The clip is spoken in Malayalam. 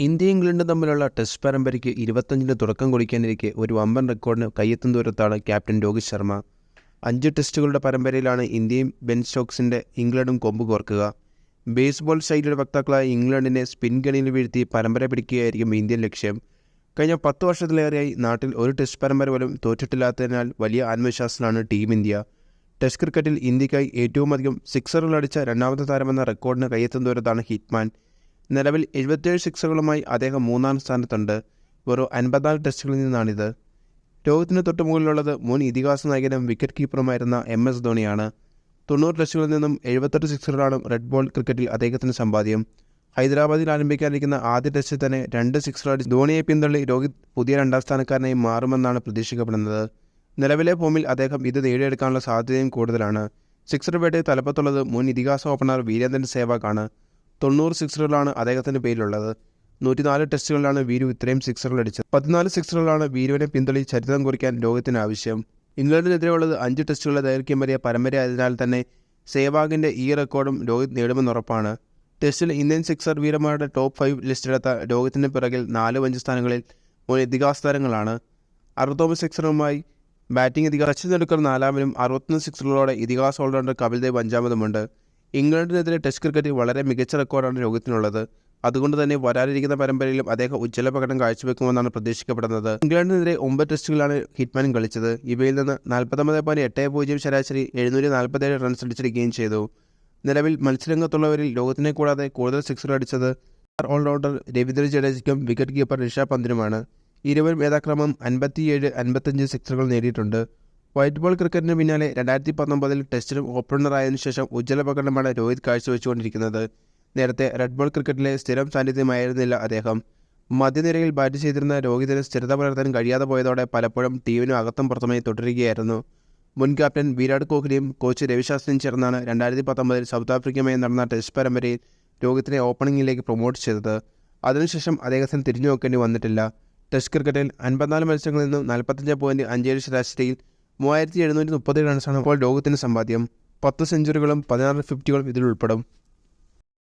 ഇന്ത്യ ഇംഗ്ലണ്ടും തമ്മിലുള്ള ടെസ്റ്റ് പരമ്പരയ്ക്ക് ഇരുപത്തഞ്ചിന് തുടക്കം കുറിക്കാനിരിക്കെ ഒരു വമ്പൻ റെക്കോർഡിന് കയ്യെത്തും ദൂരത്താണ് ക്യാപ്റ്റൻ രോഹിത് ശർമ്മ. അഞ്ച് ടെസ്റ്റുകളുടെ പരമ്പരയിലാണ് ഇന്ത്യയും ബെൻ സ്റ്റോക്സിന്റെ ഇംഗ്ലണ്ടും കൊമ്പ് കോർക്കുക. ബേസ്ബോൾ ശൈലിയുടെ വക്താക്കളായ ഇംഗ്ലണ്ടിനെ സ്പിൻ ഗണിയിൽ വീഴ്ത്തി പരമ്പര പിടിക്കുകയായിരിക്കും ഇന്ത്യൻ ലക്ഷ്യം. കഴിഞ്ഞ പത്ത് വർഷത്തിലേറെയായി നാട്ടിൽ ഒരു ടെസ്റ്റ് പരമ്പര പോലും തോറ്റിട്ടില്ലാത്തതിനാൽ വലിയ ആത്മവിശ്വാസത്തിലാണ് ടീം ഇന്ത്യ. ടെസ്റ്റ് ക്രിക്കറ്റിൽ ഇന്ത്യക്കായി ഏറ്റവും അധികം സിക്സറുകൾ അടിച്ച രണ്ടാമത്തെ താരമെന്ന റെക്കോർഡിന് കയ്യെത്തും ദൂരത്താണ് ഹിറ്റ്മാൻ. നിലവിൽ എഴുപത്തിയേഴ് സിക്സുകളുമായി അദ്ദേഹം മൂന്നാം സ്ഥാനത്തുണ്ട്. വെറും അൻപത്തിനാല് ടെസ്റ്റുകളിൽ നിന്നാണിത്. രോഹിത്തിന് തൊട്ട് മുകളിലുള്ളത് മുൻ ഇതിഹാസ നായകനും വിക്കറ്റ് കീപ്പറുമായിരുന്ന എം എസ് ധോണിയാണ്. തൊണ്ണൂറ് ടെസ്റ്റുകളിൽ നിന്നും എഴുപത്തെട്ട് സിക്സുകളാണ് റെഡ് ബോൾ ക്രിക്കറ്റിൽ അദ്ദേഹത്തിന് സമ്പാദ്യം. ഹൈദരാബാദിൽ ആരംഭിക്കാനിരിക്കുന്ന ആദ്യ ടെസ്റ്റിൽ തന്നെ രണ്ട് സിക്സറടി ധോണിയെ പിന്തള്ളി രോഹിത് പുതിയ രണ്ടാം സ്ഥാനക്കാരനായി മാറുമെന്നാണ് പ്രതീക്ഷിക്കപ്പെടുന്നത്. നിലവിലെ ഫോമിൽ അദ്ദേഹം ഇത് നേടിയെടുക്കാനുള്ള സാധ്യതയും കൂടുതലാണ്. സിക്സർ വേട്ടയിൽ തലപ്പത്തുള്ളത് മുൻ ഇതിഹാസ ഓപ്പണർ വീരേന്ദ്രൻ സേവാഗാണ്. തൊണ്ണൂറ് സിക്സറുകളാണ് അദ്ദേഹത്തിന്റെ പേരിലുള്ളത്. നൂറ്റിനാല് ടെസ്റ്റുകളിലാണ് വീരു ഇത്രയും സിക്സറുകൾ അടിച്ചത്. പതിനാല് സിക്സറുകളാണ് വീരുവിനെ പിന്തള്ളി ചരിത്രം കുറിക്കാൻ ലോകത്തിന് ആവശ്യം. ഇംഗ്ലണ്ടിനെതിരെയുള്ളത് അഞ്ച് ടെസ്റ്റുകളുടെ ദൈർഘ്യം വരെയ പരമ്പരയായതിനാൽ തന്നെ സേവാഗിന്റെ ഈ റെക്കോർഡും രോഹിത് നേടുമെന്നുറപ്പാണ് ടെസ്റ്റിൽ ഇന്ത്യൻ സിക്സർ വീരന്മാരുടെ ടോപ്പ് ഫൈവ് ലിസ്റ്റിലെത്ത രോഹിത്തിന്റെ പിറകിൽ നാല് അഞ്ച് സ്ഥാനങ്ങളിൽ മുൻ ഇതിഹാസ താരങ്ങളാണ്. അറുപത്തൊമ്പത് സിക്സറുമായി ബാറ്റിംഗ് ഇതിഹാസ സച്ചിൻ നാലാമനും അറുപത്തൊന്ന് സിക്സറുകളോടെ ഇതിഹാസ ഓൾറൗണ്ടർ കപിൽ ദേവ് അഞ്ചാമതുമുണ്ട്. ഇംഗ്ലണ്ടിനെതിരെ ടെസ്റ്റ് ക്രിക്കറ്റിൽ വളരെ മികച്ച റെക്കോർഡാണ് രോഹിത്തിനുള്ളത്. അതുകൊണ്ട് തന്നെ വരാനിരിക്കുന്ന പരമ്പരയിലും അദ്ദേഹം ഉജ്ജ്വല പ്രകടനം കാഴ്ചവെക്കുമെന്നാണ് പ്രതീക്ഷിക്കപ്പെടുന്നത്. ഇംഗ്ലണ്ടിനെതിരെ ഒമ്പത് ടെസ്റ്റുകളാണ് ഹിറ്റ്മാൻ കളിച്ചത്. ഇവയിൽ നിന്ന് നാൽപ്പത്തൊമ്പത് പോയിന്റ് എട്ട് പൂജ്യം ശരാശരി എഴുന്നൂറ്റി നാൽപ്പത്തേഴ് റൺസ് അടിച്ചിരിക്കുകയും ചെയ്തു. നിലവിൽ മത്സരരംഗത്തുള്ളവരിൽ ലോകത്തിനെ കൂടാതെ കൂടുതൽ സിക്സർ അടിച്ചത് ഓൾറൗണ്ടർ രവീന്ദ്ര ജഡേജയ്ക്കും വിക്കറ്റ് കീപ്പർ ഋഷഭ് പന്തിനുമാണ്. ഇരുവരും യഥാക്രമം അൻപത്തിയേഴ് അൻപത്തഞ്ച് സിക്സറുകൾ നേടിയിട്ടുണ്ട്. വൈറ്റ് ബോൾ ക്രിക്കറ്റിന് പിന്നാലെ രണ്ടായിരത്തി പത്തൊമ്പതിൽ ടെസ്റ്റിലും ഓപ്പണറായതിനു ശേഷം ഉജ്ജ്വല പ്രകടനമാണ് രോഹിത് കാഴ്ചവെച്ചുകൊണ്ടിരിക്കുന്നത്. നേരത്തെ റെഡ് ബോൾ ക്രിക്കറ്റിലെ സ്ഥിരം സാന്നിധ്യമായിരുന്നില്ല അദ്ദേഹം. മധ്യനിരയിൽ ബാറ്റ് ചെയ്തിരുന്ന രോഹിതിന് സ്ഥിരത പുലർത്താൻ കഴിയാതെ പോയതോടെ പലപ്പോഴും ടീമിനും അകത്തും പുറത്തുമായി തുടരുകയായിരുന്നു. മുൻ ക്യാപ്റ്റൻ വിരാട് കോഹ്ലിയും കോച്ച് രവിശാസ്ത്രിയും ചേർന്നാണ് രണ്ടായിരത്തി പത്തൊമ്പതിൽ സൗത്ത് ആഫ്രിക്കയുമായി നടന്ന ടെസ്റ്റ് പരമ്പരയിൽ രോഹിത്തിനെ ഓപ്പണിംഗിലേക്ക് പ്രൊമോട്ട് ചെയ്തത്. അതിനുശേഷം അദ്ദേഹത്തിന് തിരിഞ്ഞു നോക്കേണ്ടി വന്നിട്ടില്ല ടെസ്റ്റ് ക്രിക്കറ്റിൽ അൻപത്തിനാല് മത്സരങ്ങളിൽ നിന്നും നാൽപ്പത്തഞ്ച് പോയിന്റ് അഞ്ചേഴ് ശരാശരിയിൽ മൂവായിരത്തി എഴുന്നൂറ്റി മുപ്പത് റൺസാണ് ഇപ്പോൾ ലോകത്തിന്റെ സമ്പാദ്യം. പത്ത് സെഞ്ചുറികളും പതിനാറ് ഫിഫ്റ്റികളും ഇതിൽ ഉൾപ്പെടും